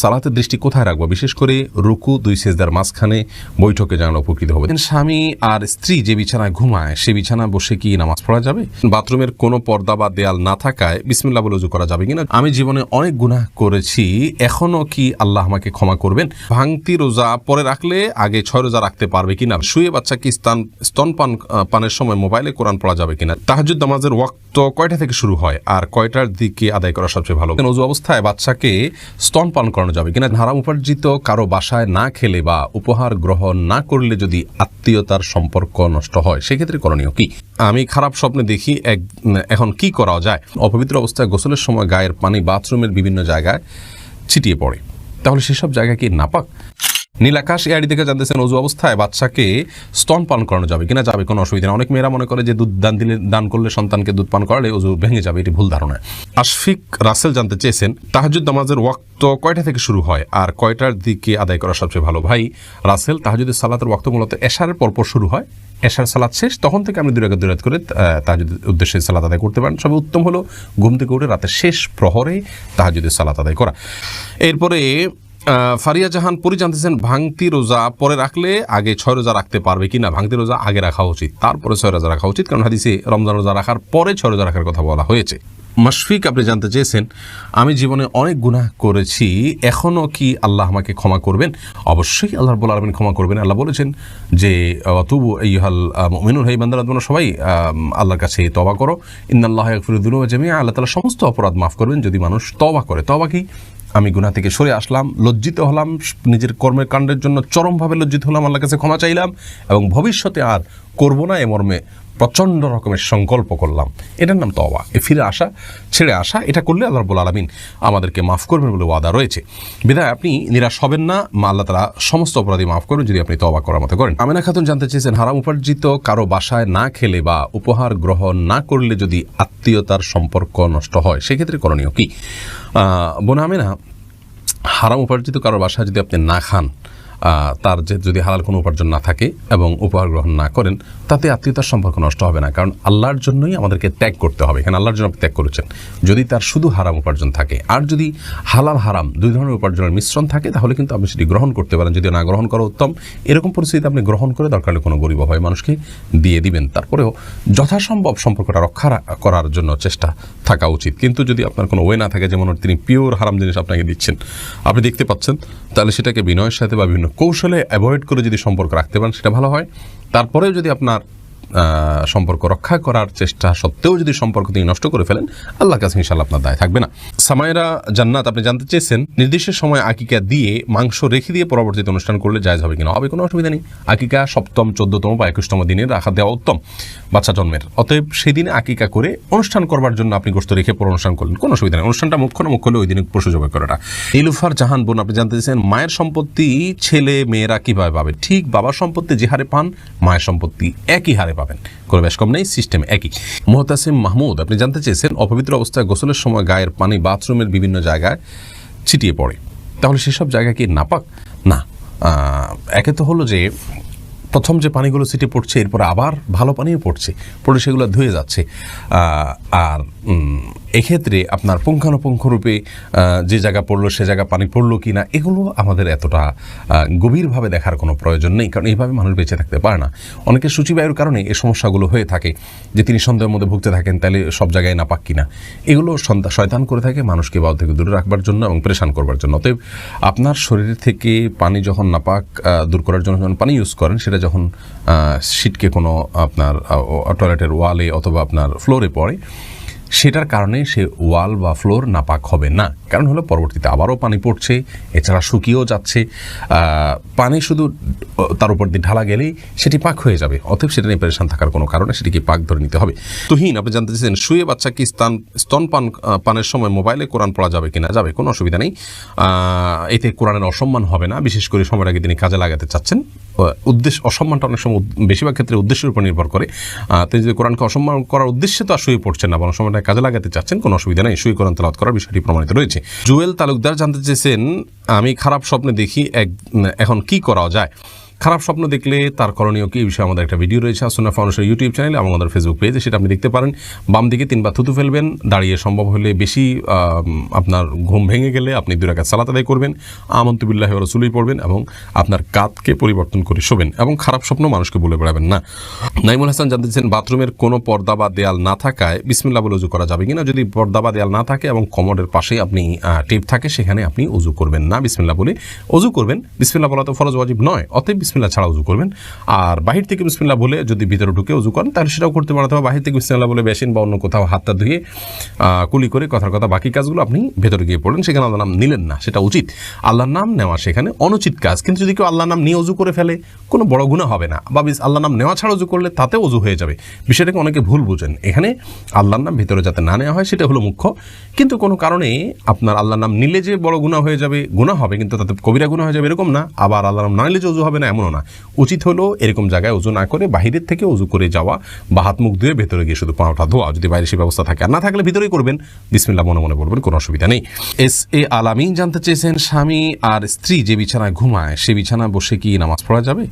সালাতের দৃষ্টি কোথায় রাখব? বিশেষ করে রুকু, দুই সেজদার মাঝখানে বৈঠকে যেন উপকৃত হবে। স্বামী আর স্ত্রী যে বিছানায় ঘুমায়, সে বিছানায় বসে কি নামাজ পড়া যাবে? বাথরুমের কোনো পর্দা বা দেয়াল না থাকায় বিসমিল্লা বলে উজু করা যাবে কিনা? আমি জীবনে অনেক গুনাহ করেছি, এখনও কি আল্লাহ আমাকে ক্ষমা করবেন? ভাঙতি রোজা পরে রাখলে আগে ছয় রোজা রাখতে পারবে কিনা? শুয়ে বাচ্চা কি স্থান স্তনপান পানের সময় মোবাইলে কোরআন পড়া যাবে কিনা? তাহাজুদ নামাজের ওয়াক্ত কয়টা থেকে শুরু হয়? আর কয়টার দিকে আদায় করা সবচেয়ে ভালো? অবস্থায় বাচ্চাকে স্তনপান করানো যাবে। কিনা হারাম উপার্জিত কারও বাসায় না খেলে বা উপহার গ্রহণ না করলে যদি আত্মীয়তার সম্পর্ক নষ্ট হয়, সেক্ষেত্রে করণীয় কি? আমি খারাপ স্বপ্নে দেখি এক, এখন কি করা যায়? অপবিত্র অবস্থায় গোসলের সময় গায়ের পানি বাথরুমের বিভিন্ন জায়গায় ছিটিয়ে পড়ে। তাহলে সেসব জায়গা কি নাপাক? নীলাকাশ এআডি থেকে জানতেছেন অজু অবস্থায় বাচ্চাকে স্তন পান করানো যাবে কিনা যাবে কোনো অসুবিধা নেই। অনেক মেয়েরা মনে করে যে দুধ দান দিলে দান করলে সন্তানকে দুধ পান করালে অজু ভেঙে যাবে, এটি ভুল ধারণা। আশফিক রাসেল জানতে চেয়েছেন তাহাজুদ নামাজের ওয়াক্ত কয়টা থেকে শুরু হয়? আর কয়টার দিকে আদায় করা সবচেয়ে ভালো? ভাই, রাসেল তাহাজুদের সালাতের ওয়াক্ত মূলত এশারের পরপর শুরু হয়। এশার সালাদ শেষ, তখন থেকে আপনি দুরাকে দুরাত করে তাহাজুদের উদ্দেশ্যে সালাত আদায় করতে পারেন। সবে উত্তম হলো ঘুম থেকে উঠে রাতের শেষ প্রহরে তাহাজুদের সালাত আদায় করা। এরপরে ফারিয়া জাহান পরি জানতেছেন ভাঙতি রোজা পরে রাখলে আগে ছয় রোজা রাখতে পারবে কি না? ভাঙতি রোজা আগে রাখা উচিত, তারপরে ছয় রোজা রাখা উচিত, কারণ হাদিসে রমজান রোজা রাখার পরে ছয় রোজা রাখার কথা বলা হয়েছে। মাশফিক আপনি জানতে চেয়েছেন, আমি জীবনে অনেক গুনাহ করেছি এখনও কি আল্লাহ আমাকে ক্ষমা করবেন? অবশ্যই আল্লাহ রব্বুল আলমিন ক্ষমা করবেন। আল্লাহ বলেছেন যে তবু ইহাল মিনুর হাই বান্দারা সবাই আল্লাহর কাছে তবা করো। ইন্দাল্লাহ ফিরুদ্দুল জামিয়া আল্লাহ তালা সমস্ত অপরাধ মাফ করবেন যদি মানুষ তবা করে। তবা কি? আমি গুনাহ থেকে সরে আসলাম, লজ্জিত হলাম, নিজের কর্মের কাণ্ডের জন্য চরমভাবে লজ্জিত হলাম, আল্লাহর কাছে ক্ষমা চাইলাম এবং ভবিষ্যতে আর করব না এ মর্মে প্রচণ্ড রকমের সংকল্প করলাম। এটার নাম তওবা। এ ফিরে আসা, ছেড়ে আসা, এটা করলে আল্লাহ রব্বুল আলমিন আমাদেরকে মাফ করবেন বলে ওয়াদা রয়েছে। বিধায় আপনি নিরাশ হবেন না। মা আল্লাহ তারা সমস্ত অপরাধী মাফ করবেন যদি আপনি তওবা করার মতো করেন। আমিনা খাতুন জানতে চেয়েছেন, হারাম উপার্জিত কারও বাসায় না খেলে বা উপহার গ্রহণ না করলে যদি আত্মীয়তার সম্পর্ক নষ্ট হয়, সেক্ষেত্রে করণীয় কি? বোন আমিনা, হারাম উপার্জিত কারও বাসায় যদি আপনি না খান তার যে যদি হালাল কোনো উপার্জন না থাকে এবং উপহার গ্রহণ না করেন, তাতে আত্মীয়তার সম্পর্ক নষ্ট হবে না। কারণ আল্লাহর জন্যই আমাদেরকে ত্যাগ করতে হবে। এখানে আল্লাহর জন্য ত্যাগ করেছেন। যদি তার শুধু হারাম উপার্জন থাকে, আর যদি হালাল, হারাম দুই ধরনের উপার্জনের মিশ্রণ থাকে, তাহলে কিন্তু আপনি সেটি গ্রহণ করতে পারেন। যদি না গ্রহণ করা উত্তম, এরকম পরিস্থিতিতে আপনি গ্রহণ করে দরকার কোনো গরিব হয় মানুষকে দিয়ে দিবেন। তারপরেও যথাসম্ভব সম্পর্কটা রক্ষা করার জন্য চেষ্টা থাকা উচিত। কিন্তু যদি আপনার কোনো ওয়ে না থাকে, যেমন তিনি পিওর হারাম জিনিস আপনাকে দিচ্ছেন, আপনি দেখতে পাচ্ছেন, তাহলে সেটাকে বিনয়ের সাথে বা বিভিন্ন কৌশলে অ্যাভয়েড করে যদি সম্পর্ক রাখতে পারেন সেটা ভালো হয়। তারপরেও যদি আপনার সম্পর্ক রক্ষা করার চেষ্টা সত্ত্বেও যদি সম্পর্ক তিনি নষ্ট করে ফেলেন আল্লাহ কাছে ইনশাল্লাহ আপনার দায় থাকবে না। সামায়রা জান্নাত, আপনি জানতে চেয়েছেন, নির্দিষ্ট সময় আকিকা দিয়ে মাংস রেখে দিয়ে পরবর্তীতে অনুষ্ঠান করলে জায়জ হবে কিনা? হবে কোনো অসুবিধা নেই। আকিকা সপ্তম, চোদ্দতম বা একুশতম দিনে রাখা দেওয়া উত্তম বাচ্চা জন্মের। অতএব সেদিনে আকিকা করে অনুষ্ঠান করবার জন্য আপনি গোস্ত রেখে পর অনুষ্ঠান করলেন, কোনো অসুবিধা নেই। অনুষ্ঠানটা মুখ্য না, মুখ্য হলে ওই দিনে পশু জবাই করাটা। ইলুফার জাহান বোন, আপনি জানতে চেয়েছেন, মায়ের সম্পত্তি ছেলে মেয়েরা কীভাবে পাবে? ঠিক বাবার সম্পত্তি যে হারে পান, মায়ের সম্পত্তি একই হারে পাবেন। কোনো বেশ কম নেই সিস্টেম একই। মোহতাসিম মাহমুদ, আপনি জানতে চেয়েছেন, অপবিত্র অবস্থায় গোসলের সময় গায়ের পানি বাথরুমের বিভিন্ন জায়গায় ছিটিয়ে পড়ে। তাহলে সেসব জায়গা কি নাপাক? না। একে তো হলো যে, প্রথম যে পানিগুলো ছিটে পড়ছে, এরপর আবার ভালো পানিও পড়ছে, পড়ে সেগুলো ধুয়ে যাচ্ছে। আর এক্ষেত্রে আপনার পুঙ্খানুপুঙ্খরূপে যে জায়গা পড়ল, সে জায়গা পানি পড়ল কি না এগুলো আমাদের এতটা গভীরভাবে দেখার কোনো প্রয়োজন নেই। কারণ এইভাবে মানুষ বেঁচে থাকতে পারে না। অনেকের সূচিবায়ুর কারণে এই সমস্যাগুলো হয়ে থাকে, যে তিনি সন্দেহের মধ্যে ভুগতে থাকেন, তাহলে সব জায়গায় নাপাক কিনা। এগুলো শয়তান করে থাকে মানুষকে বাউ থেকে দূরে রাখবার জন্য এবং প্রেশান করবার জন্য। অতএব আপনার শরীর থেকে পানি যখন নাপাক দূর করার জন্য যখন পানি ইউজ করেন, সেটা যখন সিটকে কোনো আপনার টয়লেটের ওয়ালে অথবা আপনার ফ্লোরে পড়ে সেটার কারণে সে ওয়াল বা ফ্লোর নাপাক হবে না। কারণ হলো পরবর্তীতে আবারও পানি পড়ছে এছাড়া শুকিয়েও যাচ্ছে। পানি শুধু তার উপর দিয়ে ঢালা গেলেই সেটি পাক হয়ে যাবে। অতএব সেটা নিয়ে থাকার কোনো কারণে সেটিকে পাক ধরে নিতে হবে। তুহিন আপনি জানতে চাইছেন শুয়ে বাচ্চা কি স্থান স্তনপান আহ, পানের সময় মোবাইলে কোরআন পড়া যাবে কিনা? যাবে কোনো অসুবিধা নেই। এতে কোরআনের অসম্মান হবে না। বিশেষ করে সময়ের আগে তিনি কাজে লাগাতে চাচ্ছেন। উদ্দেশ্য অসম্মানটা অনেক সময় বেশিরভাগ ক্ষেত্রে উদ্দেশ্যের উপর নির্ভর করে। তিনি যদি কোরআনকে অসম্মান করার উদ্দেশ্যে তো আর শুয়ে পড়ছেন না বরং সময়টা কাজে লাগাতে চাচ্ছেন, কোনো অসুবিধা নেই। শুয়ে কোরআন তালাত করার বিষয়টি প্রমাণিত রয়েছে। জুয়েল তালুকদার জানতে চেয়েছেন, আমি খারাপ স্বপ্নে দেখি, এক এখন কি করা যায়? খারাপ স্বপ্ন দেখলে তার করণীয় কি বিষয়ে আমাদের একটা ভিডিও রয়েছে আসুনা ফাউন্ডেশন ইউটিউব চ্যানেলে এবং আমাদের ফেসবুক পেজে সেটা আপনি দেখতে পারেন। বাম দিকে তিনবার থুতু ফেলবেন, দাঁড়িয়ে সম্ভব হলে বেশি আপনার ঘুম ভেঙে গেলে আপনি দুই রাকাত সালাত আদায় করবেন, আমন্তুবিল্লাহ রসুলই পড়বেন এবং আপনার কাতকে পরিবর্তন করে শোবেন এবং খারাপ স্বপ্ন মানুষকে বলে বেড়াবেন না। নাইমুল হাসান জানতে চান বাথরুমের কোনো পর্দা বা দেয়াল না থাকায় বিসমিল্লা বলে উজু করা যাবে কিনা? যদি পর্দা বা দেয়াল না থাকে এবং কমোডের পাশে আপনি টেপ থাকে, সেখানে আপনি উজু করবেন না। বিসমিল্লা বলে উজু করবেন। বিসমিল্লা বলা তো ফরজ, ওয়াজিব নয়। অতএব বিসমিল্লা ছাড়া উজু করবেন। আর বাহির থেকে বিসমিল্লা বলে যদি ভিতরে ঢুকে উজু করেন, তাহলে সেটাও করতে পারেন। অথবা বাহির থেকে বিসমিল্লা বলে বেসিন বা অন্য কোথাও হাতটা ধুয়ে কুলি করে কথার কথা বাকি কাজগুলো আপনি ভেতরে গিয়ে পড়লেন সেখানে আল্লাহর নাম নিলেন না, সেটা উচিত। আল্লাহর নাম নেওয়া সেখানে অনুচিত কাজ। কিন্তু যদি কেউ আল্লাহর নাম নিয়ে উজু করে ফেলে, কোনো বড় গুণা হবে না। বা আল্লাহর নাম নেওয়া ছাড়া উজু করলে তাতে উজু হয়ে যাবে। বিষয়টাকে অনেকে ভুল বুঝেন। এখানে আল্লাহর নাম ভিতরে যাতে না নেওয়া হয়, সেটা হলো মুখ্য। কিন্তু কোনো কারণে আপনার আল্লাহর নাম নিলে যে বড় গুণা হয়ে যাবে গুণা হবে, কিন্তু তাতে কবিরা গুণা হয়ে যাবে এরকম না। আবার আল্লাহর নাম না নিলে যে উজু হবে না এমনও না উচিত হলো এরকম জায়গায় উজু না করে বাহিরের থেকে উজু করে যাওয়া বা হাত মুখ ধুয়ে ভেতরে গিয়ে শুধু পাওয়াটা ধোয়া যদি বাইরে সে ব্যবস্থা থাকে। আর না থাকলে ভিতরেই করবেন। বিসমিল্লা মনে মনে বলবেন, কোনো অসুবিধা নেই। এস এ আলামিন জানতে চেয়েছেন, স্বামী আর স্ত্রী যে বিছানায় ঘুমায়, সে বিছানায় বসে কি নামাজ পড়া যাবে?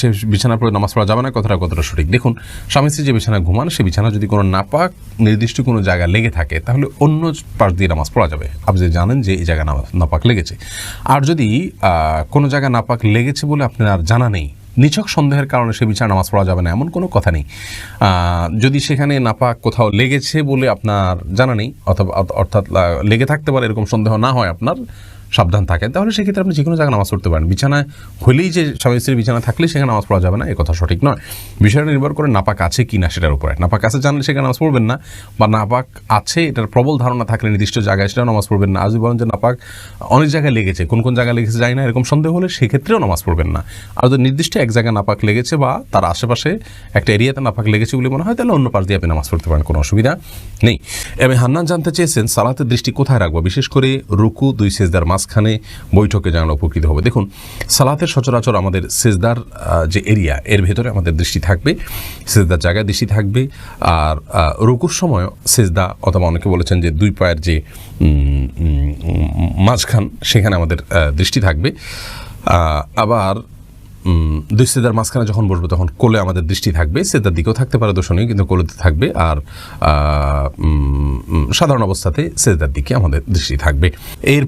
সে বিছানা পড়ে নামাজ পড়া যাবে না, কথাটা কতটা সঠিক? দেখুন, স্বামী স্ত্রী যে বিছানা ঘুমান, সে বিছানা যদি কোনো নাপাক নির্দিষ্ট কোনো জায়গায় লেগে থাকে, তাহলে অন্য পাশ দিয়ে নামাজ পড়া যাবে। আপনি জানেন যে এই জায়গা নাপাক লেগেছে। আর যদি কোনো জায়গায় নাপাক লেগেছে বলে আপনার জানা নেই, নিছক সন্দেহের কারণে সে বিছানা নামাজ পড়া যাবে না, এমন কোনো কথা নেই। যদি সেখানে নাপাক কোথাও লেগেছে বলে আপনার জানা নেই, অথবা অর্থাৎ লেগে থাকতে পারে, এরকম সন্দেহ না হয় আপনার সাবধান থাকেন, তাহলে সেক্ষেত্রে আপনি যে কোনো জায়গায় নামাজ পড়তে পারেন। বিছানায় হলেই যে স্বামী স্ত্রীর বিছানা থাকলে সেখানে নামাজ পড়া যাবে না, এ কথা সঠিক নয়। বিষয়টা নির্ভর করে নাপাক আছে কি না সেটার উপরে। নাপাক আছে জানলে সেখানে নামাজ পড়বেন না, বা নাপাক আছে, এটার প্রবল ধারণা থাকলে নির্দিষ্ট জায়গায় সেটাও নামাজ পড়বেন না। আজ বলেন যে নাপাক অনেক জায়গায় লেগেছে, কোন কোন জায়গায় লেগেছে যায় না, এরকম সন্দেহ হলে সেক্ষেত্রেও নামাজ পড়বেন না। আর যদি নির্দিষ্ট এক জায়গায় নাপাক লেগেছে বা তার আশেপাশে একটা এরিয়াতে নাপাক লেগেছে বলে মনে হয়, তাহলে অন্য পাশ দিয়ে আপনি নামাজ পড়তে পারেন, কোনো অসুবিধা নেই। এবং হান্নান জানতে চেয়েছেন, সালাতের দৃষ্টি কোথায় রাখব? বিশেষ করে রুকু, দুই সেজদার মাঝখানে বৈঠকে যেন উপকৃত হবে। দেখুন, সালাতের সচরাচর আমাদের সেজদার যে এরিয়া, এর ভেতরে আমাদের দৃষ্টি থাকবে, সেজদার জায়গায় দৃষ্টি থাকবে, আর রুকুর সময় সেজদা, অথবা অনেকে বলেছেন যে দুই পায়ের যে মাঝখান, সেখানে আমাদের দৃষ্টি থাকবে। আবার দুই সেদার মাঝখানে যখন বসবো, তখন কোলে আমাদের দৃষ্টি থাকবে সেদার দিকেও থাকতে পারে, দর্শনীয়, কিন্তু কোলেতে থাকবে, আর সাধারণ অবস্থাতে সেদার দিকে আমাদের দৃষ্টি থাকবে। এর